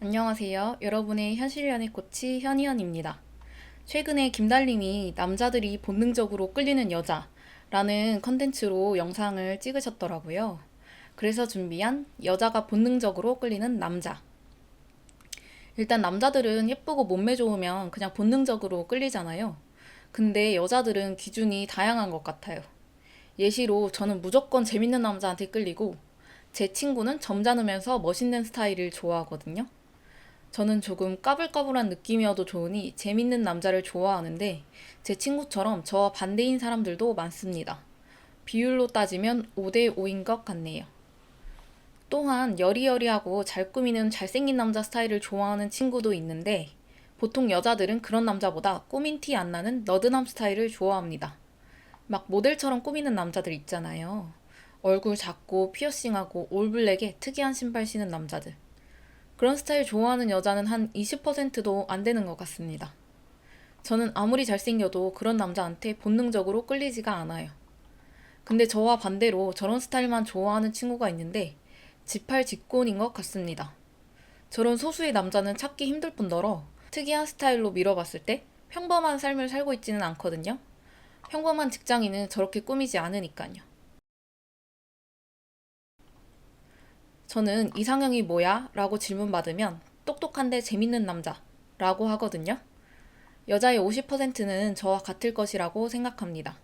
안녕하세요. 여러분의 현실 연애 코치 현희연입니다. 최근에 김달님이 남자들이 본능적으로 끌리는 여자라는 컨텐츠로 영상을 찍으셨더라고요. 그래서 준비한 여자가 본능적으로 끌리는 남자. 일단 남자들은 예쁘고 몸매 좋으면 그냥 본능적으로 끌리잖아요. 근데 여자들은 기준이 다양한 것 같아요. 예시로 저는 무조건 재밌는 남자한테 끌리고 제 친구는 점잖으면서 멋있는 스타일을 좋아하거든요. 저는 조금 까불까불한 느낌이어도 좋으니 재밌는 남자를 좋아하는데 제 친구처럼 저와 반대인 사람들도 많습니다. 비율로 따지면 5대5인 것 같네요. 또한 여리여리하고 잘 꾸미는 잘생긴 남자 스타일을 좋아하는 친구도 있는데 보통 여자들은 그런 남자보다 꾸민 티 안 나는 너드남 스타일을 좋아합니다. 막 모델처럼 꾸미는 남자들 있잖아요. 얼굴 작고 피어싱하고 올블랙에 특이한 신발 신은 남자들. 그런 스타일 좋아하는 여자는 한 20%도 안 되는 것 같습니다. 저는 아무리 잘생겨도 그런 남자한테 본능적으로 끌리지가 않아요. 근데 저와 반대로 저런 스타일만 좋아하는 친구가 있는데 지팔 직곤인 것 같습니다. 저런 소수의 남자는 찾기 힘들 뿐더러 특이한 스타일로 밀어봤을 때 평범한 삶을 살고 있지는 않거든요. 평범한 직장인은 저렇게 꾸미지 않으니까요. 저는 이상형이 뭐야? 라고 질문받으면 똑똑한데 재밌는 남자 라고 하거든요. 여자의 50%는 저와 같을 것이라고 생각합니다.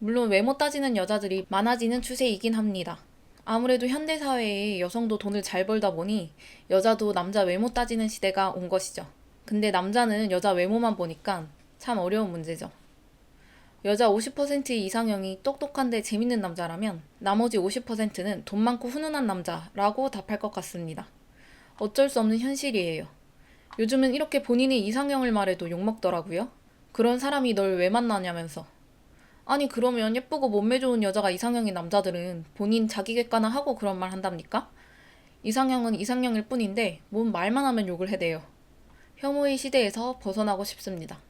물론 외모 따지는 여자들이 많아지는 추세이긴 합니다. 아무래도 현대사회에 여성도 돈을 잘 벌다 보니 여자도 남자 외모 따지는 시대가 온 것이죠. 근데 남자는 여자 외모만 보니까 참 어려운 문제죠. 여자 50%의 이상형이 똑똑한데 재밌는 남자라면 나머지 50%는 돈 많고 훈훈한 남자라고 답할 것 같습니다. 어쩔 수 없는 현실이에요. 요즘은 이렇게 본인의 이상형을 말해도 욕먹더라고요. 그런 사람이 널 왜 만나냐면서. 아니 그러면 예쁘고 몸매 좋은 여자가 이상형인 남자들은 본인 자기 객관화 하고 그런 말 한답니까? 이상형은 이상형일 뿐인데 뭔 말만 하면 욕을 해대요. 혐오의 시대에서 벗어나고 싶습니다.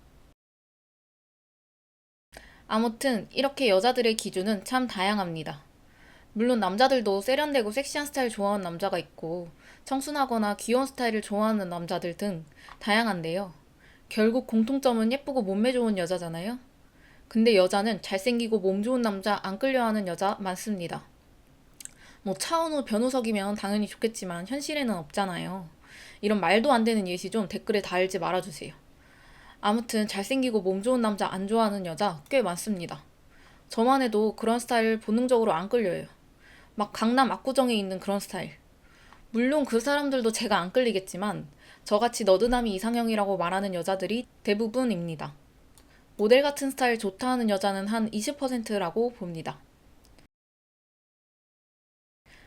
아무튼 이렇게 여자들의 기준은 참 다양합니다. 물론 남자들도 세련되고 섹시한 스타일 좋아하는 남자가 있고 청순하거나 귀여운 스타일을 좋아하는 남자들 등 다양한데요. 결국 공통점은 예쁘고 몸매 좋은 여자잖아요. 근데 여자는 잘생기고 몸 좋은 남자 안 끌려하는 여자 많습니다. 뭐 차은우 변우석이면 당연히 좋겠지만 현실에는 없잖아요. 이런 말도 안 되는 예시 좀 댓글에 달지 말아주세요. 아무튼 잘생기고 몸 좋은 남자 안 좋아하는 여자 꽤 많습니다. 저만 해도 그런 스타일 본능적으로 안 끌려요. 막 강남 압구정에 있는 그런 스타일. 물론 그 사람들도 제가 안 끌리겠지만 저같이 너드남이 이상형이라고 말하는 여자들이 대부분입니다. 모델 같은 스타일 좋다 하는 여자는 한 20%라고 봅니다.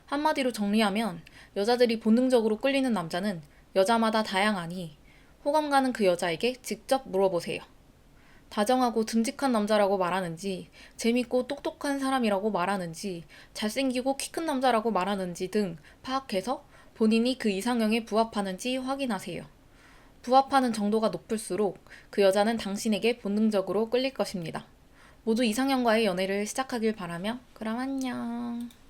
한마디로 정리하면 여자들이 본능적으로 끌리는 남자는 여자마다 다양하니 호감 가는 그 여자에게 직접 물어보세요. 다정하고 듬직한 남자라고 말하는지, 재밌고 똑똑한 사람이라고 말하는지, 잘생기고 키 큰 남자라고 말하는지 등 파악해서 본인이 그 이상형에 부합하는지 확인하세요. 부합하는 정도가 높을수록 그 여자는 당신에게 본능적으로 끌릴 것입니다. 모두 이상형과의 연애를 시작하길 바라며, 그럼 안녕.